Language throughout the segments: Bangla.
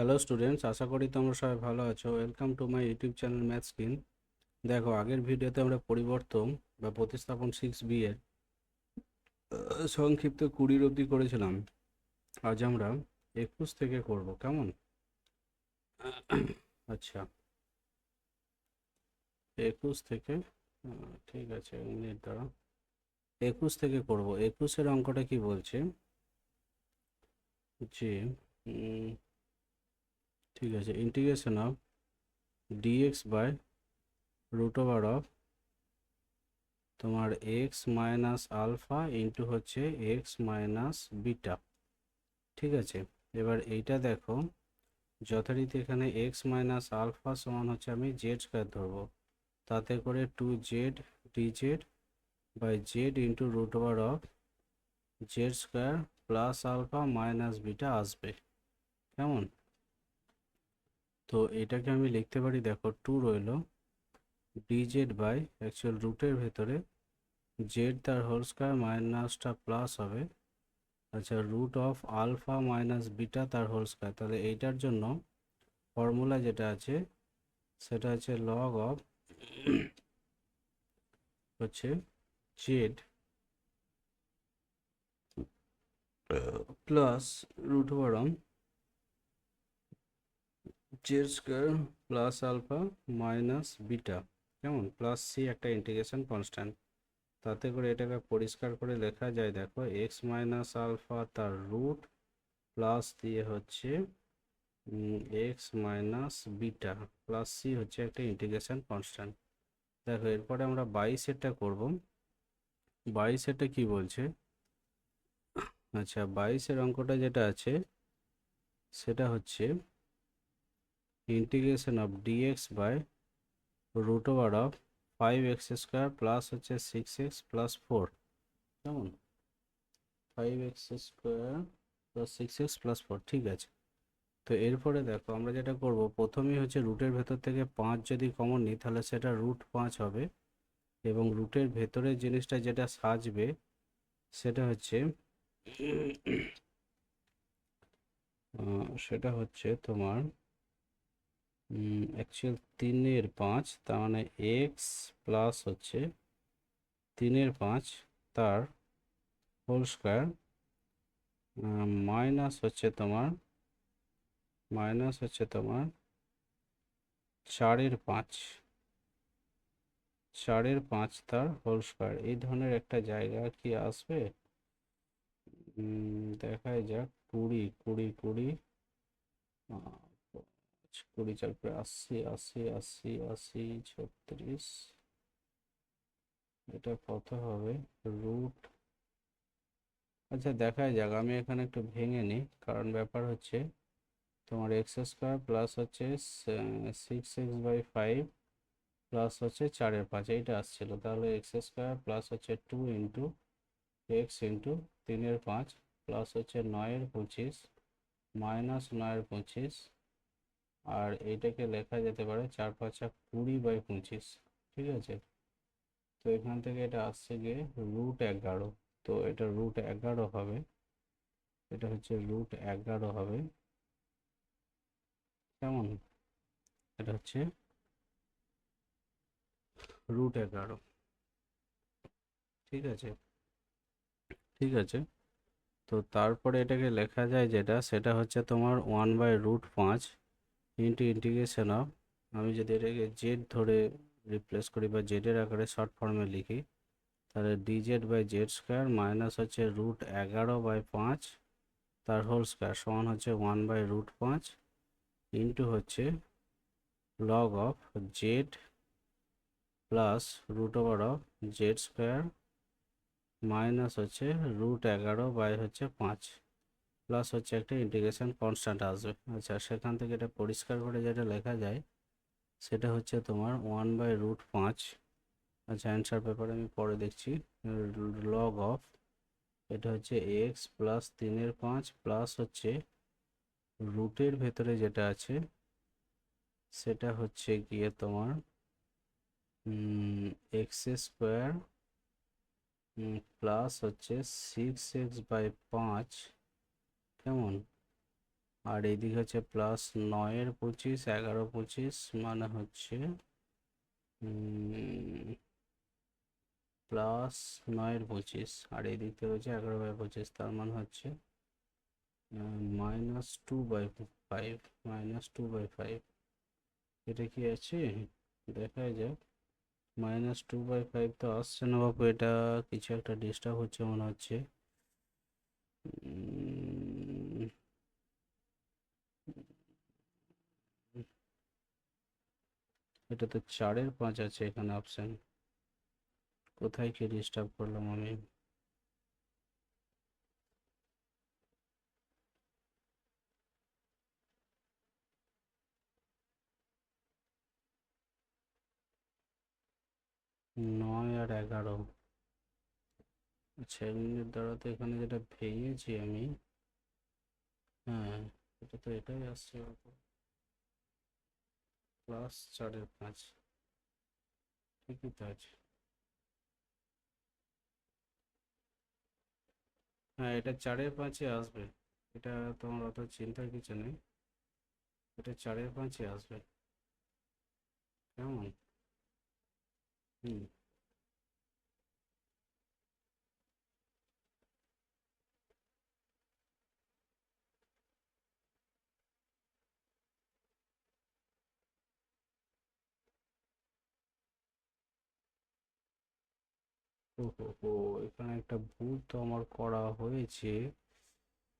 হ্যালো স্টুডেন্টস আশা করি তোমরা সবাই ভালো আছো। Welcome to my YouTube channel math screen দেখো, আগের ভিডিওতে আমরা পরিবর্তন বা প্রতিস্থাপন সিক্স বি এর সংক্ষিপ্ত কুড়ির অবধি করেছিলাম। আজ আমরা একুশ থেকে করব, কেমন? আচ্ছা। একুশ থেকে ঠিক আছে মিনিট দাঁড়া একুশ থেকে করব। একুশের অঙ্কটা কি বলছে? যে ঠিক আছে integration of dx by root over of তোমার এক্স মাইনাস আলফা ইন্টু হচ্ছে এক্স মাইনাস বিটা ঠিক আছে? এবার এইটা দেখো, যথারীতি এখানে এক্স মাইনাস আলফা সমান হচ্ছে আমি জেড স্কোয়ার ধরবো, তাতে করে to z d z by z into root over of z square plus alpha minus beta আসবে, কেমন? তো এটাকে আমি লিখতে পারি, দেখো টু রইল ডিজেড বাই অ্যাকচুয়াল রুটের ভেতরে জেড তার হোল স্কোয়ার মাইনাসটা প্লাস হবে আচ্ছা root of alpha minus beta তার হোল স্কোয়ার তাহলে এইটার জন্য ফর্মুলা যেটা আছে, সেটা হচ্ছে লগ অফ হচ্ছে z plus root over z square plus alpha minus beta. কেমন? প্লাস সি একটা ইন্টিগ্রেশন কনস্ট্যান্ট। তাতে করে এটাকে পরিষ্কার করে লেখা যায়, দেখো, এক্স মাইনাস আলফা তার রুট প্লাস দিয়ে হচ্ছে x minus beta plus c হচ্ছে একটা ইন্টিগ্রেশন কনস্ট্যান্ট। দেখো, এরপরে আমরা বাইশেরটা করব। বাইশেরটা কি বলছে? আচ্ছা বাইশের অঙ্কটা যেটা আছে, সেটা হচ্ছে integration of dx by root over of five x square plus হচ্ছে সিক্স এক্স প্লাস ফোর কেমন? Five x square plus six x plus four ঠিক আছে। তো এরপরে দেখো আমরা যেটা করব, প্রথমেই হচ্ছে রুটের ভেতর থেকে পাঁচ যদি কমন নিই, তাহলে সেটা রুট পাঁচ হবে। এবং রুটের ভেতরের জিনিসটা যেটা সাজবে, সেটা হচ্ছে সেটা হচ্ছে তোমার অ্যাকচুয়াল তিনের পাঁচ, তার মানে এক্স প্লাস হচ্ছে তিনের পাঁচ, তার হোল স্কোয়ার মাইনাস হচ্ছে তোমার মাইনাস হচ্ছে তোমার চারের পাঁচ চারের পাঁচ, তার হোল স্কোয়ার এই ধরনের একটা জায়গা কি আসবে? দেখাই যাক, কুড়ি কুড়ি কুড়ি কুড়ি চার করে আশি আশি আশি আশি, ছত্রিশ। এটা কত হবে? রুট। আচ্ছা দেখাই যাক, আমি এখানে একটু ভেঙে নিই। কারণ ব্যাপার হচ্ছে, তোমার এক্স স্কোয়ার প্লাস হচ্ছে six x by five plus হচ্ছে চারের পাঁচ, এইটা আসছিল। তাহলে এক্স স্কোয়ার প্লাস হচ্ছে টু ইন্টু এক্স ইন্টু তিনের পাঁচ প্লাস হচ্ছে নয়ের পঁচিশ, মাইনাস নয়ের পঁচিশ আর এইটাকে লেখা যেতে পারে চার পাঁচা কুড়ি বাই পঁচিশ, ঠিক আছে? তো এখান থেকে এটা আসছে গিয়ে রুট এগারো। তো এটা রুট এগারো হবে। এটা হচ্ছে রুট এগারো হবে। কেমন? এটা হচ্ছে রুট এগারো। ঠিক আছে? ঠিক আছে? তো তারপরে এটাকে লেখা যায় যেটা, সেটা হচ্ছে তোমার ওয়ান বাই রুট পাঁচ। ইন্টু ইন্টিগ্রেশন অফ আমি যদি এটাকে জেড ধরে রিপ্লেস করি বা জেডের আকারে শর্ট ফর্মে লিখি, তাহলে d z by z square minus হচ্ছে রুট এগারো বাই পাঁচ, তার হোল স্কোয়ার সমান হচ্ছে ওয়ান বাই রুট পাঁচ ইন্টু হচ্ছে log of z plus root over of z square minus হচ্ছে রুট এগারো বাই হচ্ছে পাঁচ। প্লাস হচ্ছে একটা ইন্টিগ্রেশন কনস্ট্যান্ট আসবে। আচ্ছা সেখান থেকে এটা পরিষ্কার করে যেটা লেখা যায়, সেটা হচ্ছে তোমার ওয়ান বাই রুট পাঁচ। আচ্ছা অ্যান্সার পেপারে আমি পরে দেখছি। লগ অফ এটা হচ্ছে এক্স প্লাস তিনের পাঁচ প্লাস হচ্ছে রুটের ভেতরে যেটা আছে, সেটা হচ্ছে গিয়ে তোমার এক্স স্কোয়ার প্লাস হচ্ছে সিক্স এক্স বাই পাঁচ। কেমন? আর এইদিকে হচ্ছে প্লাস নয়ের পঁচিশ, এগারো পঁচিশ মানে হচ্ছে প্লাস নয়ের পঁচিশ। আর এই দিক থেকে হচ্ছে এগারো বাই পঁচিশ, তার মানে হচ্ছে minus two by five minus two by five এটা কি আছে? দেখা যাক। মাইনাস টু বাই ফাইভ তো আসছে না বাপু, এটা কিছু একটা ডিস্টার্ব হচ্ছে মনে হচ্ছে। এটা তো চারের পাঁচ আছে এখানে অপশন কোথায় কি ডিস্টার্ব করলাম আমি? নয় আর এগারো। আচ্ছা এমনির দ্বারা তো এখানে যেটা ভেঙেছি আমি হ্যাঁ এটা তো এটাই আসছে। প্লাস চারের পাঁচ ঠিকই তো আছে। হ্যাঁ এটা চারের পাঁচে আসবে। এটা তোমার অত চিন্তার কিছু নেই। এটা চারের পাঁচে আসবে। কেমন? হুম। ও হো হো এখানে একটা ভুল তো আমার করা হয়েছে।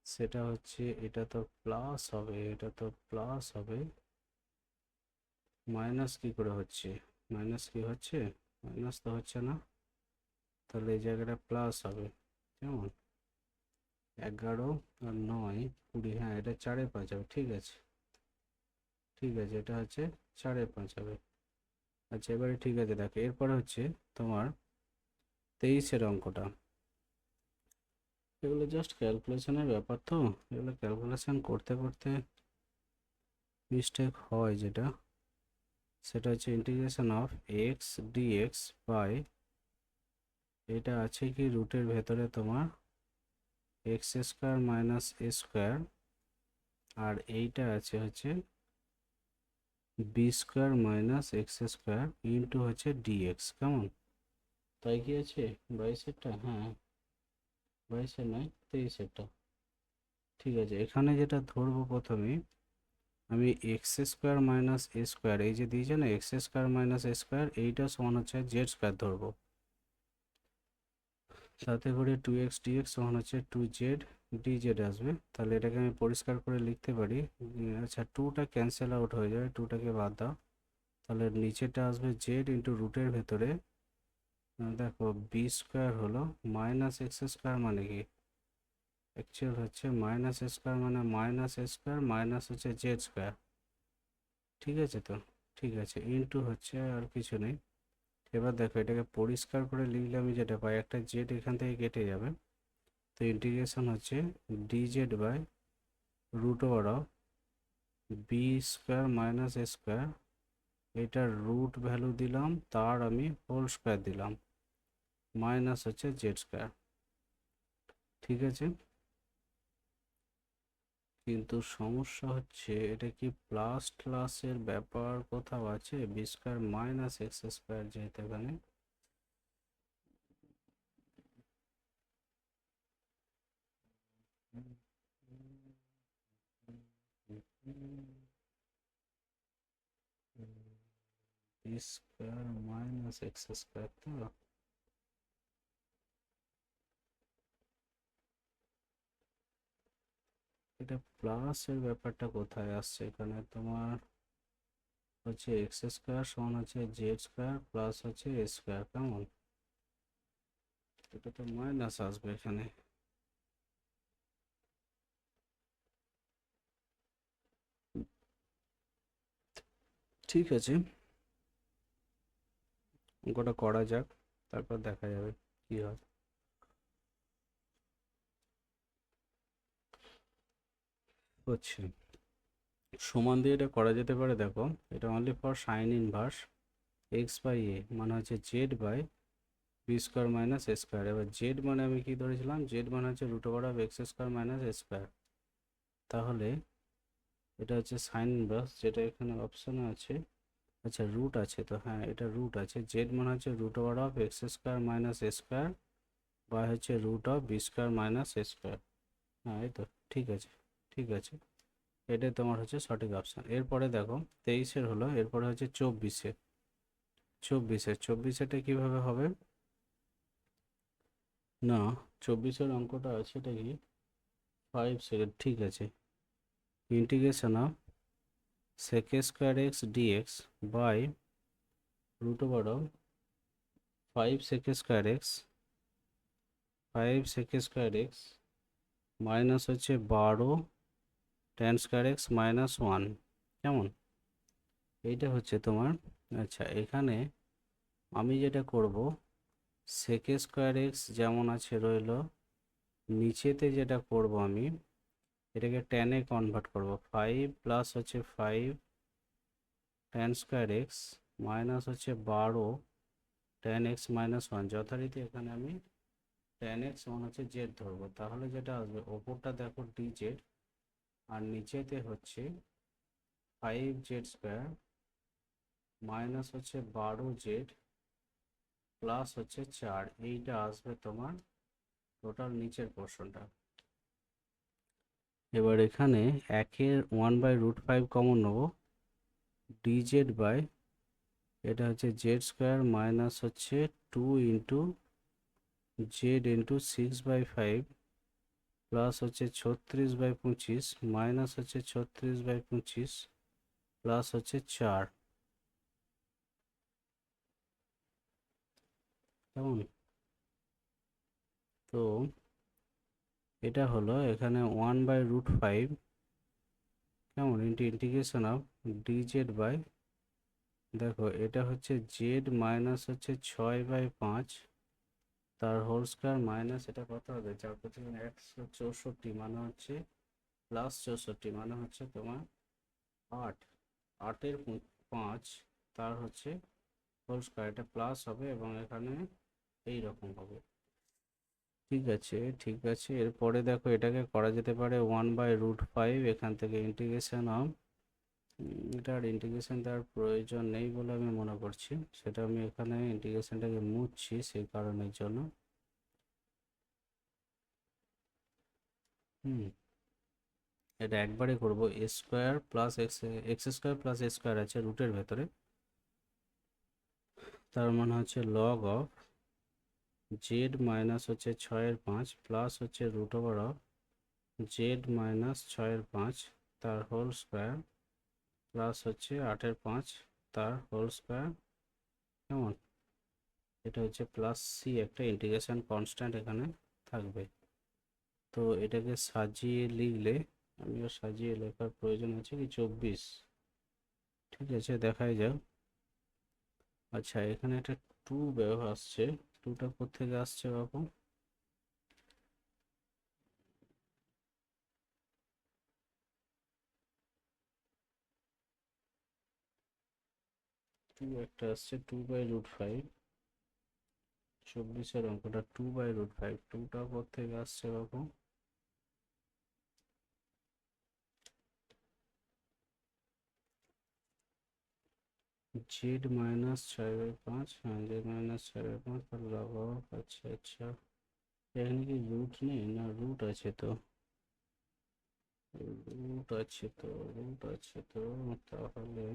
সেটা হচ্ছে এটা তো প্লাস হবে, এটা তো প্লাস হবে। মাইনাস কি করে হচ্ছে? মাইনাস কি হচ্ছে? মাইনাস তো হচ্ছে না। তাহলে এই জায়গাটা প্লাস হবে, কেমন? এগারো আর নয়, কুড়ি হ্যাঁ এটা চারে পাঁচ হবে, ঠিক আছে। ঠিক আছে, এটা হচ্ছে চারে পাঁচ হবে। আচ্ছা এবারে ঠিক আছে, দেখো, এরপরে হচ্ছে তোমার তেইশের অঙ্কটা। এগুলো জাস্ট ক্যালকুলেশনের ব্যাপার তো। এগুলো ক্যালকুলেশন করতে করতে মিস্টেক হয় যেটা। সেটা হচ্ছে integration of x dx by এটা আছে কি রুটের ভেতরে তোমার x square minus a square আর এইটা আছে হচ্ছে b square minus x square into হচ্ছে ডিএক্স কেমন? তাই কি আছে বাইশেরটা? হ্যাঁ। বাইশের নয়, তেইশেরটা। ঠিক আছে, এখানে যেটা ধরবো প্রথমে, আমি x square minus a square, এই যে দিয়েছে না, x square minus a square, এইটা সমান হচ্ছে জেড স্কোয়ার ধরবো। সাথে করে টু এক্স ডিএক্স সমান হচ্ছে টু জেড ডি জেড আসবে। তাহলে এটাকে আমি পরিষ্কার করে লিখতে পারি আচ্ছা টুটা ক্যান্সেল আউট হয়ে যাবে, টুটাকে বাদ দাও। তাহলে নিচেটা আসবে জেড ইন্টু রুটের ভেতরে দেখো বি স্কোয়ার হলো মাইনাস এক্স স্কোয়ার মানে কি? অ্যাকচুয়াল হচ্ছে মাইনাস স্কোয়ার মানে মাইনাস স্কোয়ার মাইনাস হচ্ছে জেড স্কোয়ার ঠিক আছে তো? ঠিক আছে ইন্টু হচ্ছে আর কিছু নেই। এবার দেখো, এটাকে পরিষ্কার করে লিখলে আমি যেটা পাই, একটা জেড এখান থেকে কেটে যাবে। তো ইন্টিগ্রেশন হচ্ছে d z by root over of b square minus square এটার রুট ভ্যালু দিলাম, তার আমি হোল স্কোয়ার দিলাম। মাইনাস হচ্ছে জেড স্কোয়ার ঠিক আছে? কিন্তু সমস্যা হচ্ছে, এটা কি প্লাস ক্লাসের ব্যাপার কোথাও আছে? B square minus x square যেহেতু এখানে। স্কোয়ার মাইনাস এক্স স্কোয়ার তো এটা প্লাসের ব্যাপারটা কোথায় আসছে? এখানে তোমার হচ্ছে এক্স স্কোয়ার সমান হচ্ছে জেড স্কোয়ার প্লাস হচ্ছে এ স্কোয়ার কেমন? এটা তো মাইনাস আসবে এখানে। ঠিক আছে। অঙ্কটা করা যাক, তারপর দেখা যাবে কি হয়। হচ্ছে। সমান দিয়ে এটা করা যেতে পারে, দেখো, এটা only for sine inverse x by a মানে হচ্ছে z by b square minus a square এবার জেড মানে আমি কি ধরেছিলাম? জেড মানে হচ্ছে root over of x square minus a square তাহলে এটা হচ্ছে সাইন ইনভার্স যেটা এখানে অপশানে আছে। আচ্ছা রুট আছে তো হ্যাঁ এটা রুট আছে। জেড মানে হচ্ছে root over of X square minus A square বা হচ্ছে root of B square minus A square হ্যাঁ এই তো, ঠিক আছে। ঠিক আছে? এটাই তোমার হচ্ছে সঠিক অপশান এরপরে দেখো, তেইশের হলো, এরপরে হচ্ছে চব্বিশে। চব্বিশে, চব্বিশেটা কীভাবে হবে? না, চব্বিশের অঙ্কটা আছে এটা কি? ফাইভ সেকেন্ড ঠিক আছে। Integration of sec square x dx by root over of 5 sec square x 5 sec square x minus হচ্ছে বারো tan square x minus one. কেমন? এইটা হচ্ছে তোমার আচ্ছা এখানে আমি যেটা করব, sec স্কোয়ার এক্স যেমন আছে রইল, নিচেতে যেটা করব আমি, এটাকে টেনে কনভার্ট করব। ফাইভ প্লাস হচ্ছে five ten square x minus হচ্ছে বারো টেন এক্স মাইনাস ওয়ান যথারীতি এখানে আমি টেন এক্স ওয়ান হচ্ছে জেড ধরবো। তাহলে যেটা আসবে, ওপরটা দেখো ডি জেড আর নিচেতে হচ্ছে ফাইভ জেড স্কোয়ার মাইনাস হচ্ছে বারো জেড প্লাস হচ্ছে চার। এইটা আসবে তোমার টোটাল নিচের পোর্শনটা এবার এখানে একের one by root five common নেব। ডি জেড বাই এটা হচ্ছে জেড স্কোয়ার মাইনাস হচ্ছে two into z into six by five plus হচ্ছে ছত্রিশ বাই পঁচিশ, মাইনাস হচ্ছে ছত্রিশ বাই পঁচিশ, প্লাস হচ্ছে চার। কেমন? তো এটা হলো এখানে ওয়ান বাই রুট ফাইভ। কেমন? Into integration of d z by, দেখো এটা হচ্ছে জেড মাইনাস হচ্ছে ছয় বাই পাঁচ তার হোল স্কোয়ার মাইনাস এটা কত হবে? চার পঁচিশ একশো চৌষট্টি মানে হচ্ছে প্লাস চৌষট্টি মানে হচ্ছে তোমার আট। আটের পাঁচ, তার হচ্ছে হোল স্কোয়ার এটা প্লাস হবে এবং এখানে এই রকম হবে। ঠিক আছে ঠিক আছে। এরপরে দেখো এটাকে করা যেতে পারে ওয়ান বাই রুট ফাইভ এখান থেকে ইন্টিগ্রেশন অফ এটার ইন্টিগ্রেশন দেওয়ার প্রয়োজন নেই বলে আমি মনে করছি। সেটা আমি এখানে ইন্টিগ্রেশনটাকে মুছছি সেই কারণের জন্য। হুম, এটা একবারে করব। A square plus x x square plus a square আছে রুটের ভেতরে। তার মানে হচ্ছে লগ অফ জেড মাইনাস হচ্ছে ছয়ের পাঁচ প্লাস হচ্ছে root over of z minus ছয়ের পাঁচ, তার হোল স্কোয়ার প্লাস হচ্ছে আটের পাঁচ, তার হোল স্কোয়ার কেমন? এটা হচ্ছে প্লাস সি একটা ইন্টিগ্রেশন কনস্ট্যান্ট এখানে থাকবে। তো এটাকে সাজিয়ে লিখলে, আমিও সাজিয়ে লেখার প্রয়োজন আছে কি? চব্বিশ। ঠিক আছে, দেখাই যাক। আচ্ছা এখানে একটা টু ব্যবহার আসছে। টুটা কোথেকে আসছে বাবু একটা আসছে টু বাই রুট ফাইভ চব্বিশের অঙ্কটা টু বাই রুট ফাইভ টুটা কোথেকে আসছে বাবু জেড মাইনাস ছয় বাই পাঁচ হ্যাঁ জেড মাইনাস ছয় বাই পাঁচ তার লগ অফ আচ্ছা আচ্ছা। এখানে কি রুট নেই না রুট আছে তো? রুট আছে তো রুট আছে তো, তাহলে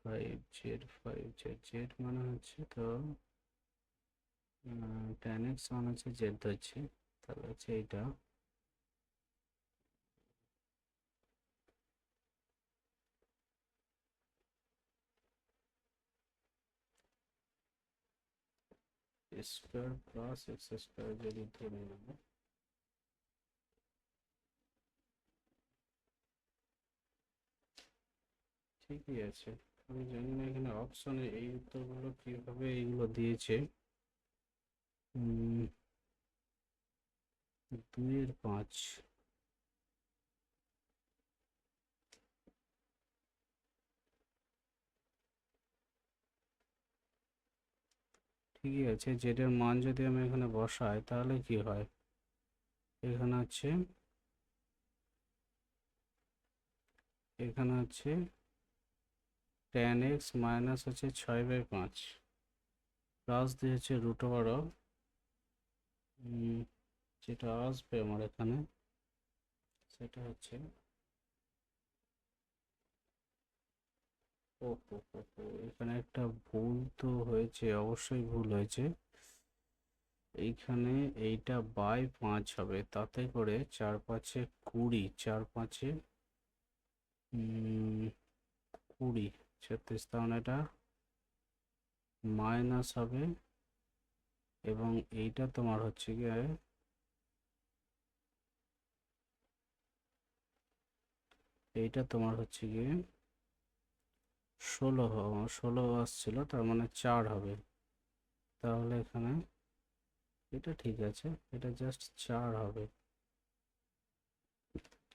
five z five z z মানে হচ্ছে তো টেন এক্স মানে হচ্ছে জেড ধরছে, তাহলে হচ্ছে এইটা। স্কোয়ার প্লাস এক্স স্কোয়ার যদি ধরে নেব। ঠিকই আছে। আমি জানি না এখানে অপশনে এই উত্তরগুলো কীভাবে এইগুলো দিয়েছে। দুইয়ের পাঁচ। ঠিকই আছে, যেটার মান যদি আমি এখানে বসাই, তাহলে কি হয়? এখানে আছে এখানে আছে টেন এক্স মাইনাস হচ্ছে ছয় বাই পাঁচ। প্লাস দিয়ে হচ্ছে রুট অফ যেটা আসবে আমার এখানে, সেটা হচ্ছে ও এখানে একটা ভুল তো হয়েছে, অবশ্যই ভুল হয়েছে। এইখানে এইটা বাই পাঁচ হবে, তাতে করে চার পাঁচে কুড়ি, চার পাঁচে কুড়ি। ছত্রিশ তাহলে এটা মাইনাস হবে এবং এইটা তোমার হচ্ছে গিয়ে এইটা তোমার হচ্ছে গিয়ে ষোলো ষোলো আসছিল, তার মানে চার হবে। তাহলে এখানে এটা ঠিক আছে, এটা জাস্ট চার হবে।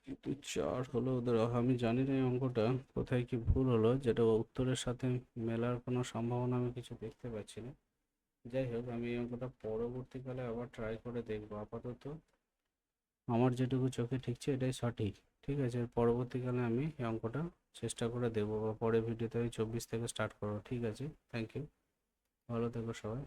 কিন্তু চার হলো ওদের আমি জানি না এই অঙ্কটা, কোথায় কি ভুল হলো, যেটা উত্তরের সাথে মেলার কোনো সম্ভাবনা আমি কিছু দেখতে পাচ্ছি না। যাই হোক, আমি এই অঙ্কটা পরবর্তীকালে আবার ট্রাই করে দেখব আপাতত। আমার যেটুকু চোখে ঠিকছে, এটাই সঠিক। ঠিক আছে পরবর্তীকালে আমি এই অঙ্কটা চেষ্টা করে দেবো বা পরের ভিডিওতে আমি চব্বিশ থেকে স্টার্ট করব। ঠিক আছে থ্যাংক ইউ ভালো থেকো সবাই।